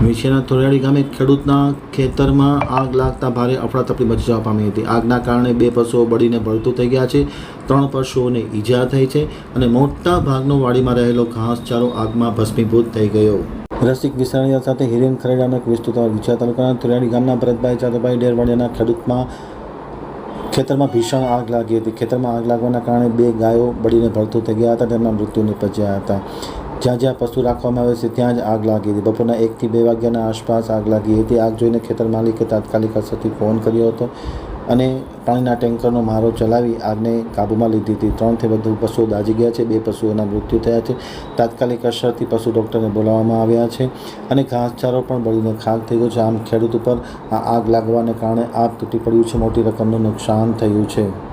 વિછિયાના થોરાડી ગામે ખેડૂતના ખેતરમાં આગ લાગતા ભારે અફડાતફડી મચી જવા પામી હતી. આગના કારણે બે પશુઓ બળીને ભળતું થઈ ગયા છે. ત્રણ પશુઓને ઈજા થઈ છે અને મોટા ભાગનો વાડીમાં રહેલો ઘાસચારો આગમાં ભસ્મીભૂત થઈ ગયો. રસિક વિસાણીયા સાથે હિરેન ખરેડાના એક વિસ્તૃત વિછા તાલુકાના થોરાડી ગામના ભરતભાઈ ચાદરભાઈ ડેરવાડિયાના ખેડૂતમાં ખેતરમાં ભીષણ આગ લાગી હતી. ખેતરમાં આગ લાગવાના કારણે બે ગાયો બળીને ભળતું થઈ ગયા હતા. તેમના મૃત્યુ નિપજ્યા હતા. જ્યાં જ્યાં પશુ રાખવામાં આવે છે, ત્યાં જ આગ લાગી હતી. બપોરના એકથી બે વાગ્યાના આસપાસ આગ લાગી હતી. આગ જોઈને ખેતર માલિકે તાત્કાલિક અસરથી ફોન કર્યો હતો અને પાણીના ટેન્કરનો મારો ચલાવી આગને કાબૂમાં લીધી હતી. ત્રણથી વધુ પશુઓ દાઝી ગયા છે. બે પશુઓના મૃત્યુ થયા છે. તાત્કાલિક અસરથી પશુ ડૉક્ટરને બોલાવવામાં આવ્યા છે અને ઘાસચારો પણ બળીને ખાક થઈ ગયો છે. આમ ખેડૂત ઉપર આ આગ લાગવાને કારણે આગ તૂટી પડ્યું છે. મોટી રકમનું નુકસાન થયું છે.